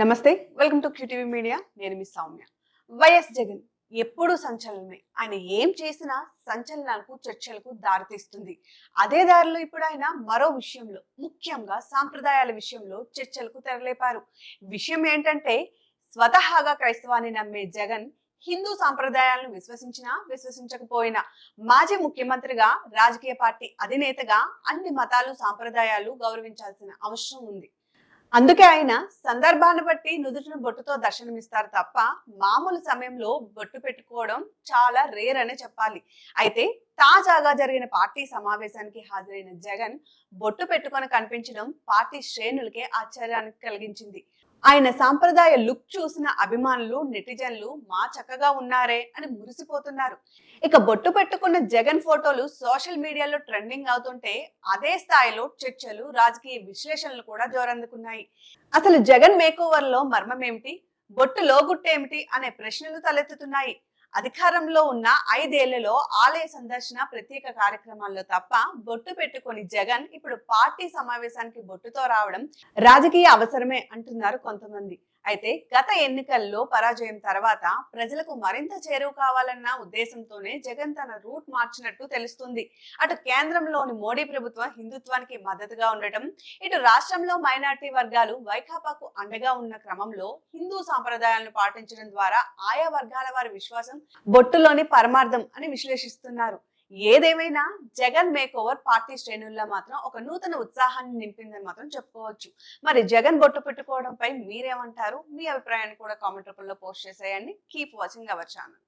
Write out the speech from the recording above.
నమస్తే. Welcome to QTV media నేను మీ Soumya. YS Jagan ఎప్పుడు సంచలనమే. ఆయన ఏం చేసినా సంచలనాలకు చర్చలకు దారితీస్తుంది అదే దారిలో ఇప్పుడు ఆయన మరో విషయంలో ముఖ్యంగా సాంప్రదాయాల విషయంలో చర్చలకు తెరలేపారు. విషయం ఏంటంటే స్వతహాగా క్రైస్తవాన్ని నమ్మే జగన్ హిందూ సాంప్రదాయాలను విశ్వసించినా విశ్వసించకపోయినా మాజీ ముఖ్యమంత్రిగా రాజకీయ పార్టీ అధినేతగా అన్ని మతాలు సాంప్రదాయాలు గౌరవించాల్సిన అవసరం ఉంది. అందుకే ఆయన సందర్భాన్ని బట్టి నుదుటిన బొట్టుతో దర్శనమిస్తారు తప్ప మామూలు సమయంలో బొట్టు పెట్టుకోవడం చాలా రేర్ అనే చెప్పాలి. అయితే తాజాగా జరిగిన పార్టీ సమావేశానికి హాజరైన జగన్ బొట్టు పెట్టుకొని కనిపించడం పార్టీ శ్రేణులకే ఆశ్చర్యాన్ని కలిగించింది. ఆయన సాంప్రదాయ లుక్ చూసిన అభిమానులు నెటిజన్లు మా చక్కగా ఉన్నారే అని మురిసిపోతున్నారు. ఇక బొట్టు పెట్టుకున్న జగన్ ఫోటోలు సోషల్ మీడియాలో ట్రెండింగ్ అవుతుంటే అదే స్థాయిలో చర్చలు రాజకీయ విశ్లేషణలు కూడా జోరందుకున్నాయి. అసలు జగన్ మేకోవర్లో మర్మం బొట్టు లోగుట్టేమిటి? అనే ప్రశ్నలు తలెత్తుతున్నాయి. అధికారంలో ఉన్న ఐదేళ్ళలో ఆలయ సందర్శన ప్రత్యేక కార్యక్రమాల్లో తప్ప బొట్టు పెట్టుకొని జగన్ ఇప్పుడు పార్టీ సమావేశానికి బొట్టుతో రావడం రాజకీయ అవసరమే అంటున్నారు కొంతమంది. అయితే గత ఎన్నికల్లో పరాజయం తర్వాత ప్రజలకు మరింత చేరువ కావాలన్న ఉద్దేశంతోనే జగన్ తన రూట్ మార్చినట్టు తెలుస్తుంది. అటు కేంద్రంలోని మోడీ ప్రభుత్వం హిందుత్వానికి మద్దతుగా ఉండటం ఇటు రాష్ట్రంలో మైనార్టీ వర్గాలు వైకాపాకు అండగా ఉన్న క్రమంలో హిందూ సాంప్రదాయాలను పాటించడం ద్వారా ఆయా వర్గాల వారి విశ్వాసం బొట్టులోని పరమార్థం అని విశ్లేషిస్తున్నారు. ఏదేమైనా జగన్ మేక్ ఓవర్ పార్టీ శ్రేణుల్లో మాత్రం ఒక నూతన ఉత్సాహాన్ని నింపిందని మాత్రం చెప్పుకోవచ్చు. మరి జగన్ బొట్టు పెట్టుకోవడంపై మీరేమంటారు? మీ అభిప్రాయాన్ని కూడా కామెంట్ రూపంలో పోస్ట్ చేసేయండి. Keep watching our channel